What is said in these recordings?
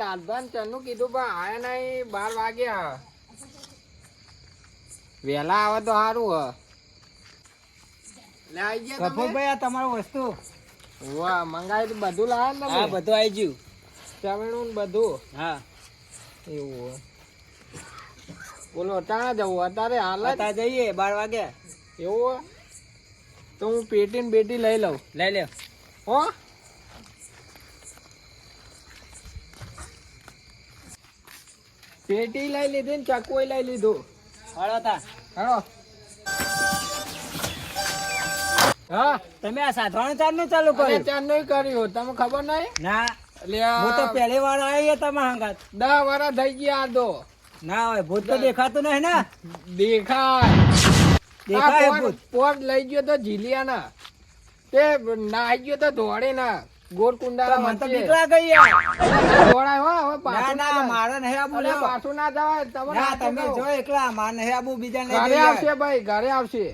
લાલભાન ચન્નું કીધું પણ આયા નહીં બાર વાગ્યા વેલા આવે તો સારું હ. આઈ કપૂરભાઈ આ તમારું વસ્તુ. વાહ મંગાવી બધું લાયા ને હા બધું આવી ગયું. ચમેણું ને બધું? હા. એવું બોલો ત્યાં જવું? અત્યારે હાલ અત્યારે જઈએ બાર વાગ્યા. એવું? તો હું પેટી ને બેટી લઈ લઉં. લઈ લે હો? પેટી લઈ લીધી ને ચકુય લઈ લીધું. હળો તા. હળો હા? તમે આ સાધવાનું નું ચાલુ કર્યું? કર્યું નું કર્યું. તમે ખબર નહીં? ના. એટલે હું તો પહેલી વાર આવી તમારા હંગાત. દસ વર્ષ થઈ ગયા આ ના હોય ભૂત તો દેખાતું નહીં ને? દેખાય. દેખાય ભૂત. પોટ- લઈ ગયો તો જીલિયા ના તે નાહી ગયો તો ધોળે ના ગોરકુંડા મને તો લાગે યાર. ધોળાય હો આબુ લેવા. પાછું ના જવાય તમે ના તમે જો એકલા મારે નહીં આબુ બીજા ઘરે આવશે ભાઈ ઘરે આવશે.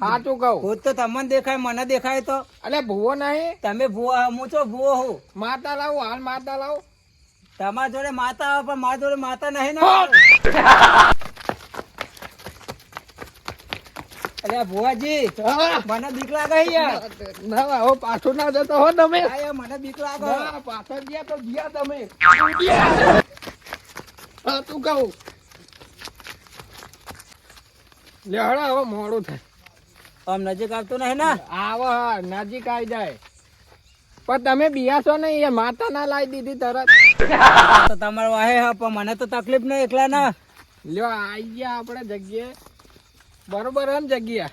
સાચું કહું. ભૂત તો તમને દેખાય મને દેખાય તો. અલે ભૂવો નહીં. તમે ભૂવો હું તો ભૂવો હું. માતા લાવું હાલ માતા લાવું. તમારા જોડે માતા આવે પણ મારા જોડે માતા નહીં ને. અરે ભુવાજી મને બીક લાગે યાર. ના હવે પાછું ના જતો હો તમે. મને બીક લાગે પાછળ ગયા તો ગયા તમે. હા તું કહું. લે હળો હવે મોડું થાય. આમ નજીક આવતું નહીં ને? આવો હા નજીક આવી જાય. પણ તમે બિયાશો નહીં એ માતા ના લાવી દીધી તરત. તો તમારો વાહે હા પણ મને તો તકલીફ નહીં એકલા ના. લ્યો આઈ ગયા આપણે જગ્યાએ. બરોબર ને જગ્યા.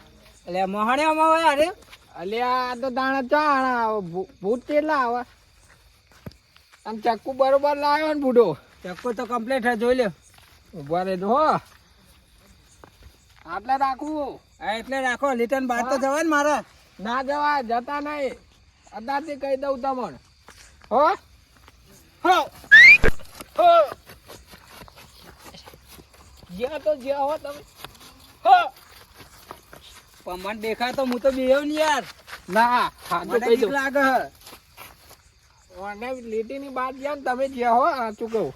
એટલે મોહણિયામાં હોય અરે અલ્યા આ તો દાણા ચાણા આવે ભૂ- ભૂત કેટલા આવે. આમ ચક્કુ બરોબર લાવ્યો ને બુડો ચક્કુ તો કમ્પ્લીટ હે જોઈ લે ઊભા રહેજો હો. આટલે રાખવું. હા એટલે રાખો લિટન બહાર તો જવાય ને મારે. ના જવા જતા નહીં. અત્યારથી કહી દઉં તમને. હો. હો. જ્યાં તો જ્યાં હો તમે. હો. પણ દેખાય તો હું તો બેહ્યો ને યાર. ના કહી બીક લાગે. ઓને લીટીની બાદ ગયા ને તમે જ્યાં હો આ કહું?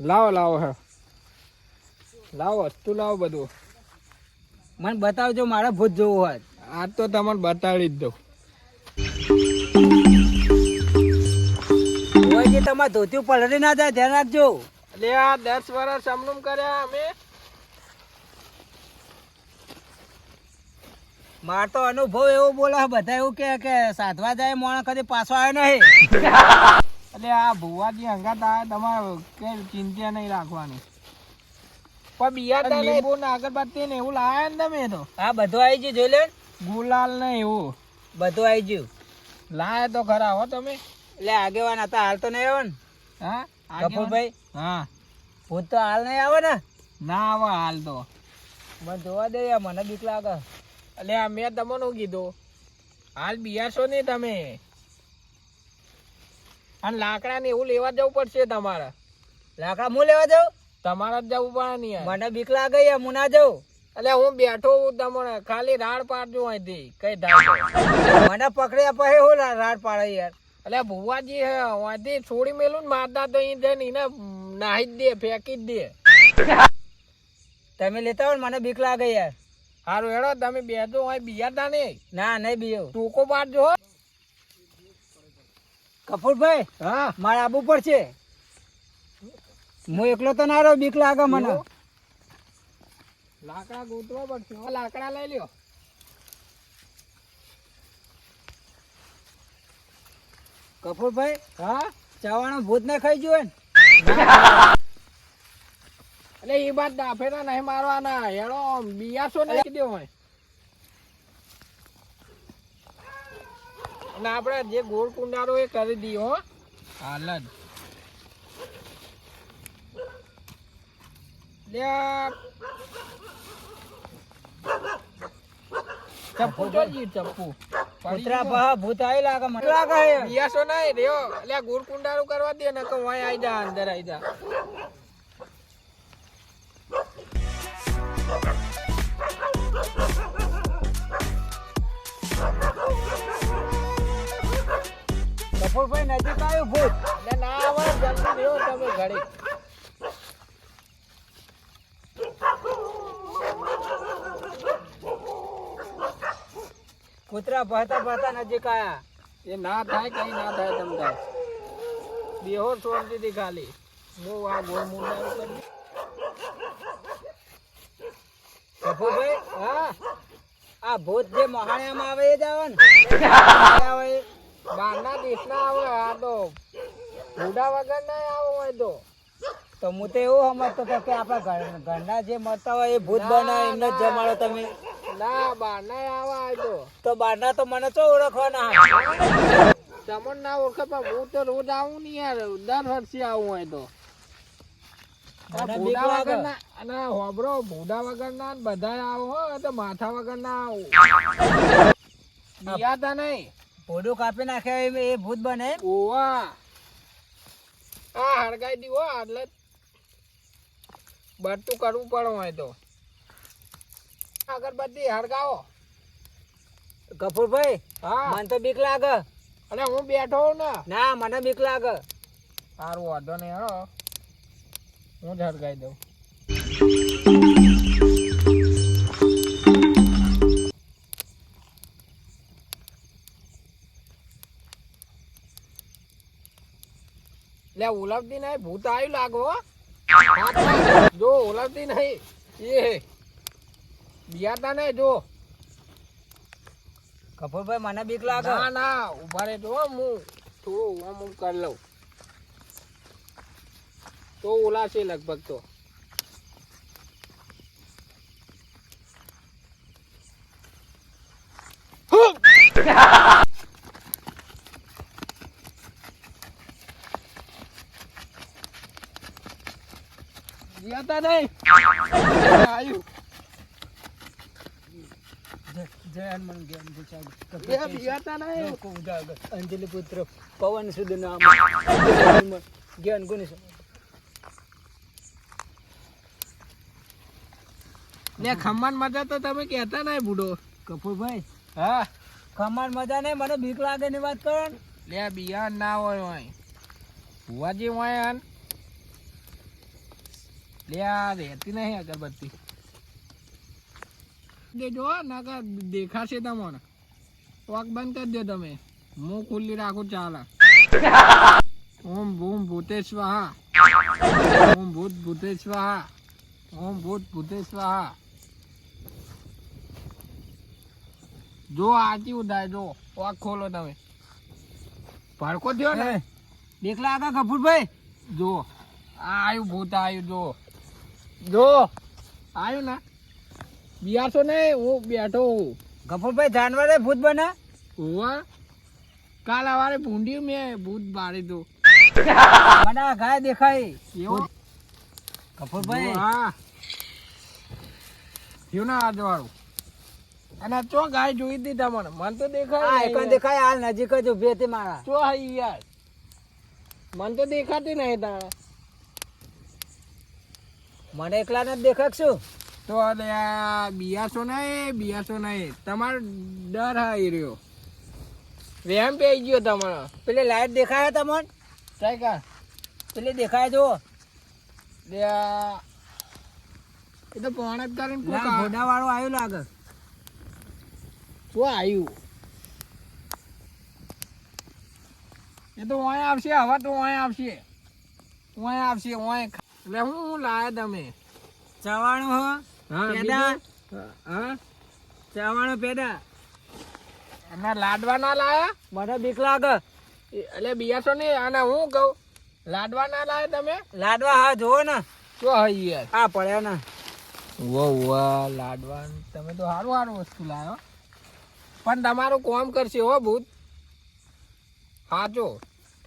લાવો લાવો હે. લાવો વસ્તુ લાવો બધું. મને બતાવજો મારે ભૂત જોવું હોય. આ તો તમને બતાડી જ દઉં. હોય કે તમારે ધોતી પલળી ના જાય ધ્યાન રાખજો. એટલે આ દસ વર્ષ સમનું કર્યા અમે. માર તો અનુભવ એવો બોલે બધા એવું કે કે સાધવા જાય મોણ કદી પાછો આવ્યો નહીં. એટલે આ ભુવાજી હંગાત આવે તમારે કઈ ચિંતા નહીં રાખવાની. પણ બિયા લીંબુ ને અગરબત્તી ને એવું લાયા ને તમે તો. આ બધું આવી ગયું જોઈ લે. ગુલાલ ને એવું. બધું આવી ગયું. લાયા તો ખરા હો તમે. એટલે આગેવાન હતા હાલ તો નહીં આવે ને. હા? કપૂરભાઈ? હા. ભૂત તો હાલ નહીં આવે ને. ના આવે હાલ તો. મને જોવા દે મને બીક લાગે. એટલે આ મેં તમને કીધું? હાલ બિયાશો નહીં તમે. અને લાકડા ને એવું લેવા જવું પડશે તમારે. લાકડા હું લેવા જાઉં? તમારે જ જવું પડે નહીં મને બીક લાગે હું ના જાઉં. એટલે હું બેઠો હું તમને ખાલી રાડ પાડજો અહીંથી કઈ મને પકડ્યા પછી હું રાડ પાડે યાર. એટલે ભુવાજી હે અહીંથી છોડી મેલું ને મારતા તો અહીં જઈને એને નાહી જ દે ફેંકી જ દે. તમે લેતા હોય મને બીક લાગે યાર. સારું હેડો તમે બેસો અહીં બિયારતા નહીં. ના નહીં બીયો ટૂંકો પાડજો હો. કપૂરભાઈ હા. મારે આબુ પર છે. હું એકલો તો ના રહ્યો બીક લાગે મને. લાકડા ગોતવા પડશે. લાકડા લઈ લ્યો. કપૂરભાઈ હા? ચાવાણો ભૂત ને ખાઈ ગયો ને એટલે એ બાદ ડાફેરા નહીં મારવાના. હેડો બિયાસો નહીં દો હોય. અને આપણે જે ગોળ કુંડારો એ કરી દઈએ હો. હાલ જ. ચપ્પુ જોજી ચપ્પુ. કૂતરા ભા ભૂત આવી લાગે મને. લાગે. બિયાસો નહીં રહ્યો. એટલે આ કુંડારું કરવા દે ને તો વાય આઈ જા અંદર આઈ જા. કપૂરભાઈ નજીક આવ્યું ભૂત ના આવે જલ્દી રહ્યો તમે ઘડી કૂતરા ભરતા ભરતા નજીક આયા. એ ના થાય કઈ ના થાય તમ થાય બેહો દીધી ખાલી. બહુ આ ગોળ મુંડા કરી હા. આ ભૂત જે મહાણિયામાં આવે એ જ આવે ને. આવે. બહારના દેશના આવે આ તો. ભૂડા વગર ના આવો હોય તો. તો હું તો એવું સમજતો હતો કે આપણા ઘર- ઘરના જે મળતા હોય એ ભૂત બનાવે એમને જ જમાડો તમે. ના બહારના આવા આ તો. તો બહારના તો મને તો ઓળખવાના તમને ના ઓળખે પણ હું તો રોજ આવું નહીં યાર. દર વર્ષે આવું હોય તો. ભૂડા વગર ના અને હોબરો ભૂડા વગર ના બધા આવો હોય તો માથા વગર ના આવું બિયાતા નહીં. ભોડું કાપી નાખે એ એ ભૂત બને? ઓવા. આ હળગાઈ દીવો એટલે બટું કરવું પડે હોય તો. અગરબત્તી હળગાવો. કપૂરભાઈ હા. મને તો બીક લાગે. અને હું બેઠો ને. ના મને બીક લાગે. સારું વાંધો નહીં હળો હું જ હળગાઈ દઉં. લે ઓલવતી નહીં ભૂત આવ્યું લાગો. જો ઓલવતી નહીં એ. બિયાતા નહીં જો. કપૂરભાઈ મને બીક લાગે. ના ના ઊભા રે જો હું થોડું આમ હું કરી લઉં. તો ઓલા છે લગભગ તો જીવતા નહીં આવ્યું જય- જય હનુમાન જ્ઞાન ગુસાઈ. એ કપૂરભાઈ જીવતા નહીં. લોકો ઉજાગર. અંજલિ પુત્ર પવન સુદ નામ જ્ઞાન ગુણ ને ખમણ મજા તો તમે કહેતા નહીં બુડો. કપૂરભાઈ હા. ખમણ મજા નહીં મને બીક લાગે ની વાત કરો ને. લે બિયાન ના હોય હોય. ભુવાજી હોય લે આ રહેતી નહીં અગરબત્તી. દેજો હો, નકર દેખાશે તમને. વાક બંધ કરી દો તમે. મું ખુલ્લી રાખું ચાલે. ઓમ ભૂમ ભૂતે સ્વાહા ઓમ ભૂત ભૂતે સ્વાહા ઓમ ભૂત ભૂતે સ્વાહા જો આજી ઉડાય જો. વાક ખોલો તમે. ભડકો થયો ને? એ, બીક લાગે કપૂરભાઈ? જો આ આયુ ભૂત આયુ જો. જો આવ્યો ના. બિયારશો ને હું બેઠો હું. કપૂરભાઈ જાનવરે ભૂત બના? હોવા. કાલ સવારે ભૂંડ્યું મેં ભૂત બાળી દો. મને ગાય દેખાય. એવો? કપૂરભાઈ હા. થયું ના આજ વાળું અને ચો ગાય જોઈ હતી તમને મને તો દેખાય હા એક દેખાય હાલ નજીક જ ઊભી હતી મારા. ચો હાઈ યાર? મને તો દેખાતી નહીં તારે. મને એકલા ને દેખાડશું? તો અલે આ બિયાસો નહીં બિયાસો નહીં તમારો ડર આવી રહ્યો. વેમ પે ગયો તમારો. પેલી લાઈટ દેખાય તમને? ચાઈ પેલી દેખાય જો એ તો પોણે જ કરીને ઘોડા વાળો આવ્યો લાગે. શું આવ્યું એ તો ઓય આવશે હવે તો ઓય આવશે. ઓય આવશે ઓય એટલે હું હું લાયા તમે? ચવાણું હો? હા પેડા હા? ચવાણું પેડા એના લાડવા ના લાયા? મને બીક લાગે. એટલે બિયાસો નહીં અને હું કહું? લાડવા ના લાયા તમે? લાડવા હા જોવો ને. જો હઈ યાર આ પડ્યા ને. વો વાહ લાડવા તમે તો સારું સારું વસ્તુ લાવ્યો પણ તમારું કોમ કરશે હો ભૂત. સાચો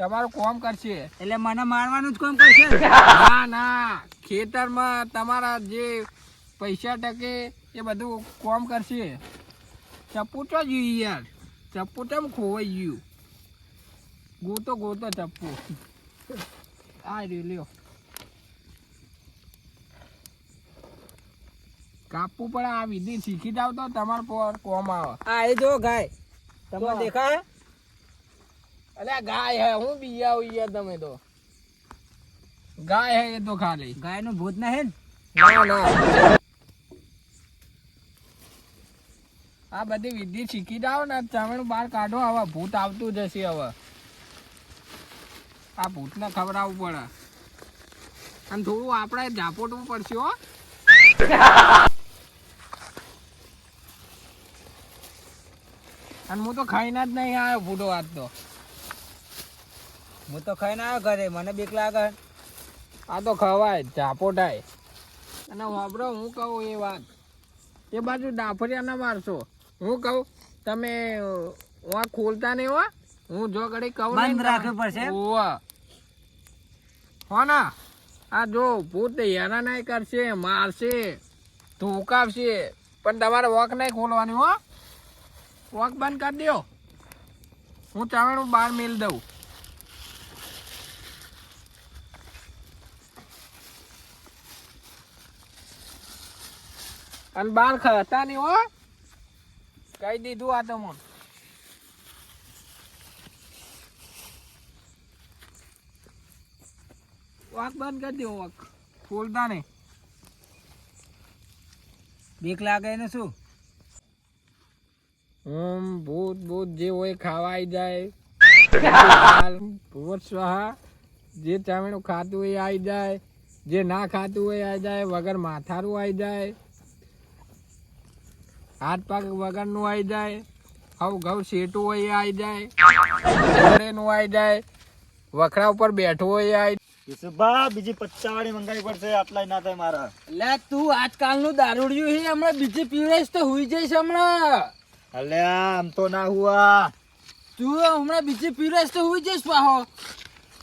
તમારું કોમ કરશે. એટલે મને મારવાનું જ કોમ કરશે ના? ના ખેતરમાં તમારા જે પૈસા ટકે એ બધું કોમ કરશે. ચપ્પુ તો જોઈએ યાર. ચપ્પુ કેમ ખોવાઈ ગયું. ગોતો ગોતો ચપ્પુ. આ રહ્યું લ્યો. કાપવું પણ આ વિધિ શીખી જાવ તો તમારા પર કોમ આવે. આ એ જો ગાય. તમને દેખાય? અલ્યા ગાય હે હું બી આવું યાર તમે તો. ગાય હે એ તો ખાલી. ગાયનું ભૂત ના હે ના? ના આ બધી વિધિ શીખી જાઓ ને ચામડું બહાર કાઢો હવે ભૂત આવતું જશે હવે. આ ભૂતને ખવડાવવું પડે. અને થોડું આપણે ઝાપોટવું પડશે હો. અને હું તો ખાઈને જ નહીં આવ્યો ફૂટો વાત તો. હું તો ખાઈને આવ્યો ઘરે મને બીક લાગે. આ તો ખવાય ઝાપોટાય અને વાપરો હું કહું એ વાત. એ બાજુ ડાફરિયા ના મારશો હું કહું તમે વાં ખોલતા નહીં હો. હું જો ઘડી કહું બંધ રાખવું પડશે? ઓવા હો ના આ જો ભૂત હેરાન નહીં કરશે મારશે ધોકાવશે. પણ તમારે વોક નહીં ખોલવાની હો. વોક બંધ કરી દો હું ચાવણું બહાર મેલ દઉં. અને બાર ખાતા નહીં હો. કહી દીધું આ તો મને વાક બંધ કરી દો વાક ખોલતા નહીં. બીક લાગે ને શું? ઓમ ભૂત ભૂત જે હોય ખાવા આવી જાય ભૂત સ્વાહા, જે ચામડું ખાતું હોય આવી જાય. જે ના ખાતું હોય આવી જાય. વગર માથારું આવી જાય. હાથ પાક વગરનું આવી જાય આવું ઘઉં શેટું હોય એ આવી જાય નું આવી જાય વખરા ઉપર બેઠું હોય આવી યુસુફભા બીજી પચાવાળી મંગાવી પડશે આટલા ના થાય મારા. એટલે તું આજકાલનું દારૂડિયું હે હમણાં બીજી પીવડેશ તો હુઈ જઈશ હમણાં. અલ્યા આમ તો ના હુઆ. તું હમણાં બીજી પીવડેશ તો હુઈ જઈશ પાહો.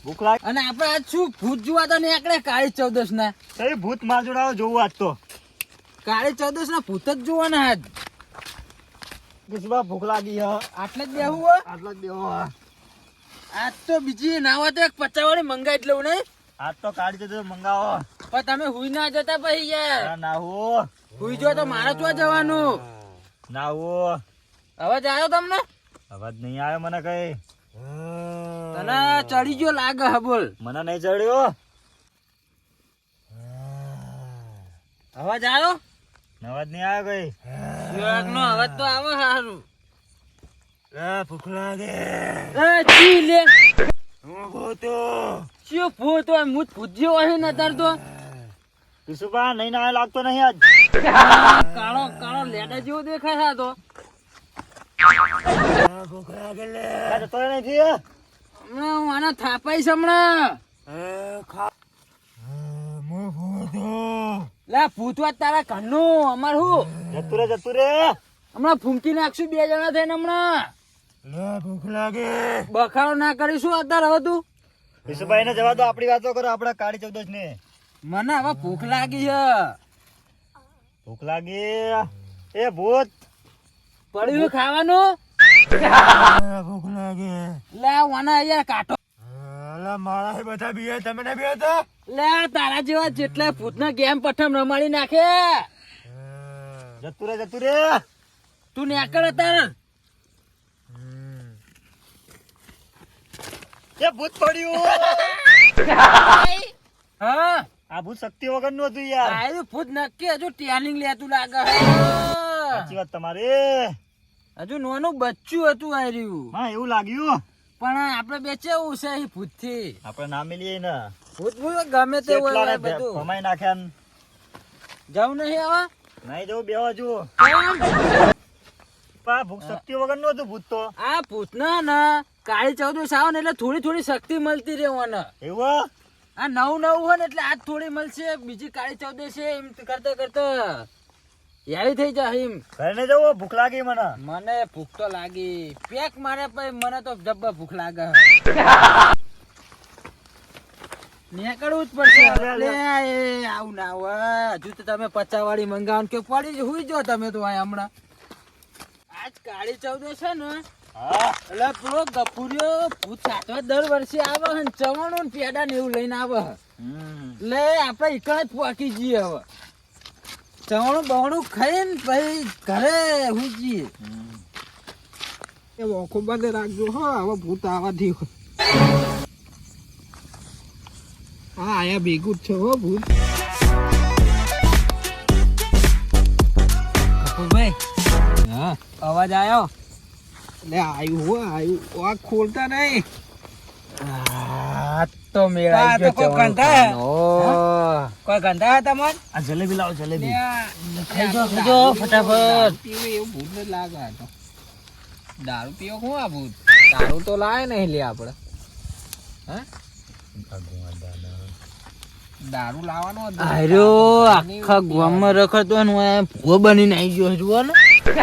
ભૂખ લાગ અને આપણે આજ શું ભૂત જોવા તો નીકળે કાળી ચૌદશ ના ભૂત માર જોડાવો જોવું આજ તો. કાળી ચૌદશ ના ભૂત જ જોવાના આજ. યુસુફભા ભૂખ લાગી હ. આટલે જ બેહું હો. આટલે જ દેવો આજ તો બીજી નાવા તો એક પચાસ મંગાઈ જ લઉં ને આજ તો કાઢી દેજો મંગાવો. પણ તમે હુઈ ના જતા પછી યાર. ના હો. હુઈ જો તો મારે તો જવાનું? ના હો. અવાજ આવ્યો તમને? અવાજ નહીં આવ્યો મને કઈ. તને ચડી ગયો લાગે હ બોલ. મને નહીં ચડ્યો? અવાજ આવ્યો? અવાજ નહીં આવ્યો કઈ? નો અવાજ તો આવે સારું ભૂખ લાગે. એ છી લે. હું ભૂતો. શું ભૂત? હું ભૂજ્યો હોય ને તાર તો. યુસુફભા નહીં ના લાગતો નહીં આજ. કાળો કાળો લેડા જેવો દેખાય આ તો. ભૂખ લાગે લે. તો નહીં થી હમણાં હું આના થાપાઈશ હમણાં. હું ભૂતો. લે ભૂતવા તારા ઘરનું અમાર હું જતું રે જતું રે. હમણાં ફૂંકી નાખશું બે જણા થઈને હમણાં. લે ભૂખ લાગે. બખાડો ના કરીશું અત્યારે હવે તું. વિશુભાઈ ને જવા દો આપડી વાતો કરો આપડા કાળી ચૌદશ ને મને હવે ભૂખ લાગી છે. ભૂખ લાગી? એ ભૂત. પડ્યું ખાવાનું? ભૂખ લાગે. લે વાના અહીંયા કાઢો. અલા મારા બધા બીએ તમે ને બીએ તો? લે તારા જેવા જેટલા ભૂતના ગેમ પઠમ રમાડી નાખે. જતું રે જતું રે. તું નેકળ તાર એ ભૂત પડ્યું. હા? આ ભૂત શક્તિ વગરનું હતું યાર. આયુ ભૂત નક્કી હજુ ટ્રેનિંગ લેતું લાગે. સાચી વાત તમારી. હજુ નોનું બચ્ચું હતું આ રહ્યું. હા એવું લાગ્યું. પણ આપણે બેચેવું છે એ ભૂતથી આપણે ના મિલીએ ને. ભૂત ભૂત ગમે તે હોય બધું. ભમાઈ નાખ્યા જાવ નહીં આવા નહીં જવું બેવા જુઓ. પા ભૂખ શક્તિ વગરનું હતું ભૂત તો. આ ભૂત ના ના. કાળી ચૌદશ આવે ને એટલે થોડી થોડી શક્તિ મળતી રહેવાના એવું આ નવું નવું હોય ને એટલે આજ થોડી મળશે બીજી કાળી ચૌદશ છે એમ કરતા કરતા. યારી થઈ જા હિમ. ઘરે જવો ભૂખ લાગી મને. મને ભૂખ તો લાગી. પેક મારે પછી મને તો જબ્બર ભૂખ લાગે. નીકળવું જ પડશે. લે, આવું ના હોય. હજુ તો તમે પચાવાળી મંગાવો કે પડી હુઈ જો તમે તો આ હમણાં. આજ કાળી ચૌદશ છે ને એટલે પેલો ગફુરિયો ભૂત સાતવા દર વર્ષે આવે ને ચવાણું ને પેડા ને એવું લઈને આવે લે આપણે એકણ જ પહોંચી જઈએ હવે. ચવાણું બવાણું ખાઈને પછી ઘરે હુઈ એ ઓખો બંધ રાખજો હો હવે ભૂત આવવાથી. હા આયા ભેગું જ છે હો ભૂત. હા. અવાજ આવ્યો એટલે આયુ હો આવ્યું આ ખોલતા નહીં. તો મેળ આવી ગયો કોઈ ગંધા. કોઈ ગંધા હે તમાર આ જલેબી લાવો જલેબી. ખાઈ જાઓ, ફટાફટ. દારૂ પીવે એવું ભૂત જ લાગે તો. દારૂ પીવો હું આ ભૂત દારૂ તો લાય નહીં લે આપણે હા? દારૂ લાવવાનો જ નહીં. આર્યો આખા ગામમાં રખડતો ને હું ભૂવો બનીને આવી ગયો જુઓ ને.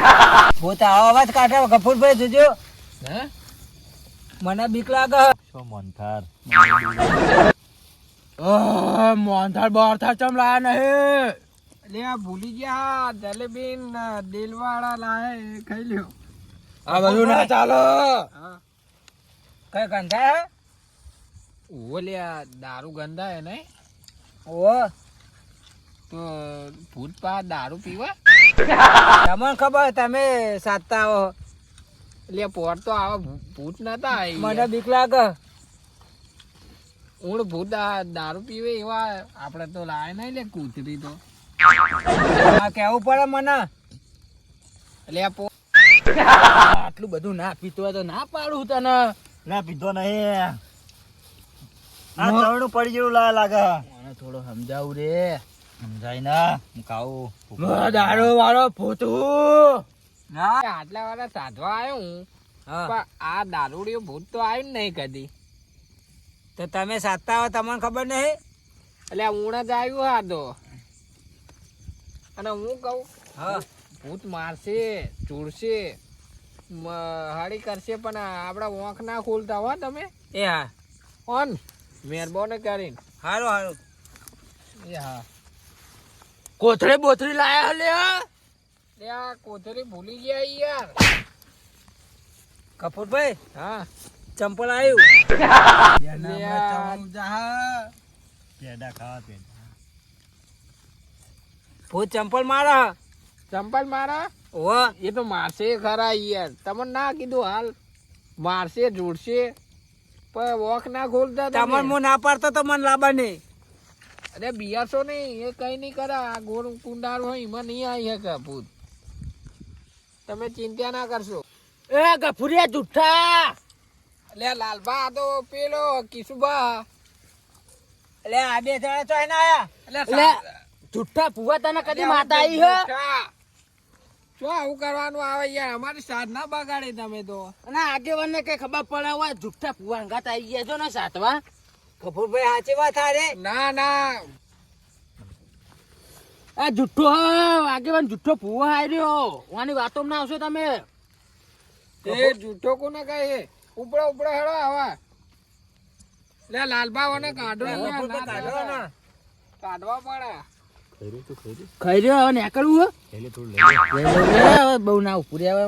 ભૂત આવો અવાજ કાઢો કપૂરભાઈ જોજો. હે? મને બીક લાગે. શું મોનથાર? મોહનથાળ બહારથાળ ચમ લાયા નહીં? એટલે આ ભૂલી ગયા જલેબી ને દિલવાળા લાવે ખાઈ લ્યો. આ બધું ના ચાલો. કઈ ગંધા હે? લે દારૂ ગંદા હે નહીં. ઓ તો ભૂત પા દારૂ પીવા? તમને ખબર તમે સાતતા આવો એટલે પોર તો આવા ભૂત નતા મને બીક લાગે. ઊંડ ભૂત આ દારૂ પીવે એવા આપણે તો લાવે નહીં લે કૂતરી તો. આ કેવું પડે મને? એટલે પો આટલું બધું ના પીતો હોય તો ના પાડું તને. ના પીધો નહીં. આ મો- પડી ગયું લા લાગે. મને થોડો સમજાવું રે. સમજાય ના હું ખાવું દાડો વાળો ફૂટું ના આટલા વાળા સાધવા આવ્યો હું પણ આ દારૂડિયો ભૂત તો આવ્યું નહીં કદી. તો તમે સાતતા હો તમને ખબર નહીં? એટલે આ જ આવ્યું હા તો. અને હું કહું હા. ભૂત મારશે ચૂડશે મ- કરશે પણ આપણા ઓંખ ના ખોલતા હો તમે. એ હા. ઓન મહેરબાની કરીને. હારું હારું. એ હા. કોથળી બોથળી લાયા લે લે આ કોથળી ભૂલી ગયા યાર. કપૂરભાઈ હા. ચંપલ આવ્યું પેડા ખાવા પેડા ભૂત ચંપલ મારા. ચંપલ મારા? ઓ એ તો મારશે ખરા યાર. તમને ના કીધું હાલ. મારશે જોડશે. પણ વોક ના ખોલતા તમે. તમને હું ના પાડતો તો મને લાવવા નહીં. અરે બિયારશો નહીં એ કઈ નહીં કરે. આ ગોળ કુંડાળ હોય એમાં નહીં આવી શકે ભૂત. તમે ચિંતા ના કરશો. એ ગફુરિયા જુઠ્ઠા. એટલે લાલબા આ તો પેલો કિશુબા એટલે આ બે જણા તો ના આયા. એટલે જુઠ્ઠા પુવા તને કદી માતા આવી હે? શું આવું કરવાનું આવે યાર? અમારી સાધના બગાડે તમે તો. અને આગેવાન ને કઈ ખબર પડે હોય જુઠ્ઠા પુવા અંગાત આવી ગયા છો ને સાતવા? કપૂરભાઈ સાચી વાત હારે? ના ના. આ જુઠ્ઠો હે, આગેવાન જુઠ્ઠો પુવા હાર્યો વાની વાતો ના આવશો તમે. એ જુઠ્ઠો કોને કહે ઉપડા ઉપડો હેડો આવા. લે લાલબા વને કાઢો યાર, કાઢો ને. કાઢવા પડે. ખરું તો ખરું ખાઈ રહ્યો હવે નીકળવું બહુ ના ઉપરી આવે.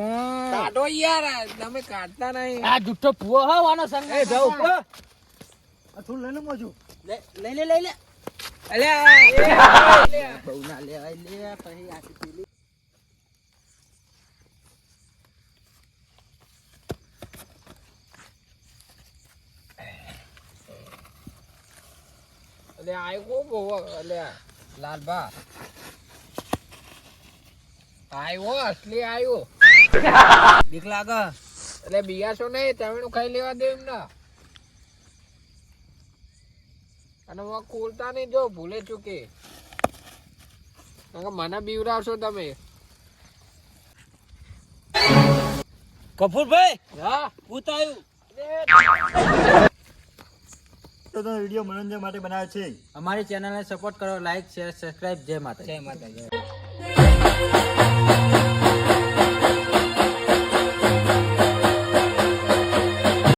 કાઢો યાર તમે કાઢતા નહીં. આ જુઠ્ઠો પુવો હા વાનો સંગ. એ જાઓ ઉપડો. આ થોડું લઈ લો મોજું. લઈ લે લઈ લે. બહુ ના લેવાય લે પછી આખી પેલી એટલે આયો કો બહુ એટલે લાલબા આયો અસલી આયો બીક લાગે. એટલે બિયાશો નહીં તમે ખાઈ લેવા દે એમને. અને હું ખોલતા નહીં જો ભૂલે ચૂકે. કે મને બીવરાવશો તમે. કપૂરભાઈ હા? ઉતાયું તો તમે વીડિયો મનોરંજન માટે બનાવે છે. અમારી ચેનલને સપોર્ટ કરો લાઈક શેર સબસ્ક્રાઇબ જય માતા જય માતા જય